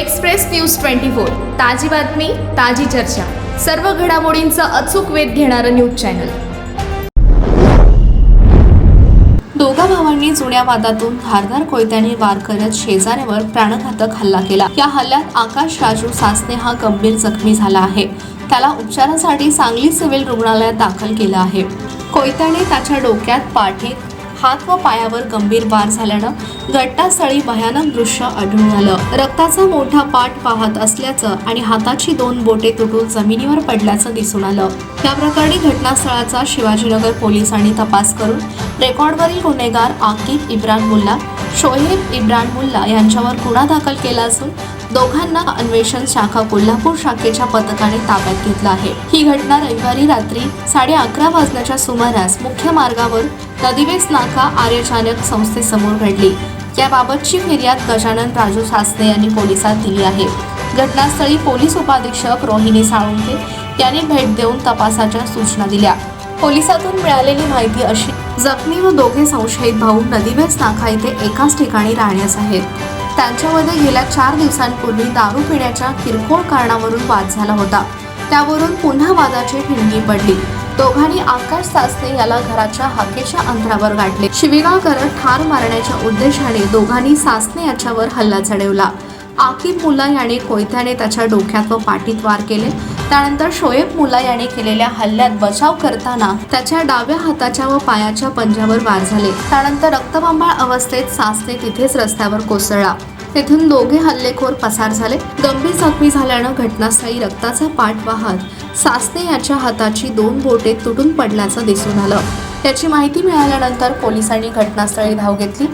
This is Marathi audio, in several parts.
Express news twenty four. ताजी बातमी ताजी चर्चा. सर्व घडामोडींचा अचूक वेध घेणारं न्यूज चॅनल. दोघा भावांनी जुन्या वादातून धारदार कोयत्याने वार करत शेजाऱ्यावर प्राणघातक हल्ला केला. या हल्ल्यात आकाश राजू सासने हा गंभीर जखमी झाला आहे. त्याला उपचारासाठी सांगली सिव्हिल रुग्णालयात दाखल केलं आहे. कोयत्याने त्याच्या डोक्यात पाठीत हात व पायावर गंभीर वार झाल्यानं घटनास्थळी भयानक दृश्य आढळून आलं. रक्ताचा मोठा पाठ पाहत असल्याचं आणि हाताची दोन बोटे तुटून जमिनीवर पडल्याचं दिसून आलं. या प्रकरणी घटनास्थळाचा शिवाजीनगर पोलिसांनी तपास करून रेकॉर्डवरील गुन्हेगार आकिब इब्रान मुल्ला शोहेब इब्रान मुल्ला यांच्यावर गुन्हा दाखल केला असून दोघांना अन्वेषण शाखा कोल्हापूर शाखेच्या पथकाने ताब्यात घेतलं आहे. ही घटना रविवारी रात्री साडे अकरा वाजण्याच्या सुमारास मुख्य मार्गावर नदीवेस नाका आर्यचानक संस्थेसमोर घडली. याबाबतची फिर्याद गजानन राजू सासने यांनी पोलिसात दिली आहे. घटनास्थळी पोलीस उपाधीक्षक रोहिणी साळुंके यांनी भेट देऊन तपासाच्या सूचना दिल्या. पोलिसातून मिळालेली माहिती अशी जखमी व दोघे संशयित भाऊ नदीवेस नाका येथे एकाच ठिकाणी राहण्यास आहेत. त्यांच्यामध्ये गेल्या चार दिवसांपूर्वी दारू पिण्याच्या किरकोळ कारणावरून वाद झाला होता. त्यावरून पुन्हा वादाची ठिणगी पडली. दोघांनी आकाश सासने याला घराच्या हाकेच्या अंतरावर गाठले. शिवीगाळ करत ठार मारण्याच्या उद्देशाने दोघांनी सासने याच्यावर हल्ला चढवला. आकिब मुला याने कोयत्याने त्याच्या डोक्यात व पाठीत वार केले. त्यानंतर शोएब मुला याने केलेल्या हल्ल्यात बचाव करताना त्याच्या डाव्या हाताच्या व पायाच्या पंजावर वार झाले. त्यानंतर रक्तबांबाळ अवस्थेत सासने तिथेच रस्त्यावर कोसळला. तेथून दोघे हल्लेखोर पसार झाले. गंभीर जखमी झाल्यानं घटनास्थळी रक्ताचा पाठ वाहत सासने याच्या हाताची दोन बोटे तुटून पडल्याचं दिसून आलं. त्याची माहिती मिळाल्यानंतर पोलिसांनी घटनास्थळी धाव घेतली.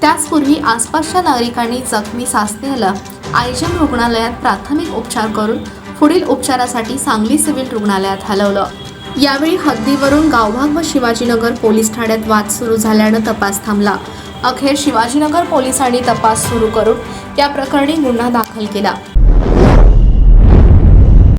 त्याचपूर्वी आसपासच्या नागरिकांनी जखमी सासनेला आयजम रुग्णालयात प्राथमिक उपचार करून पुढील उपचारासाठी सांगली सिव्हिल रुग्णालयात हलवलं. यावेळी हद्दीवरून गावभाग व शिवाजीनगर पोलीस ठाण्यात वाद सुरू झाल्यानं तपास थांबला. अखेर शिवाजीनगर पोलिसांनी तपास सुरू करून या प्रकरणी गुन्हा दाखल केला.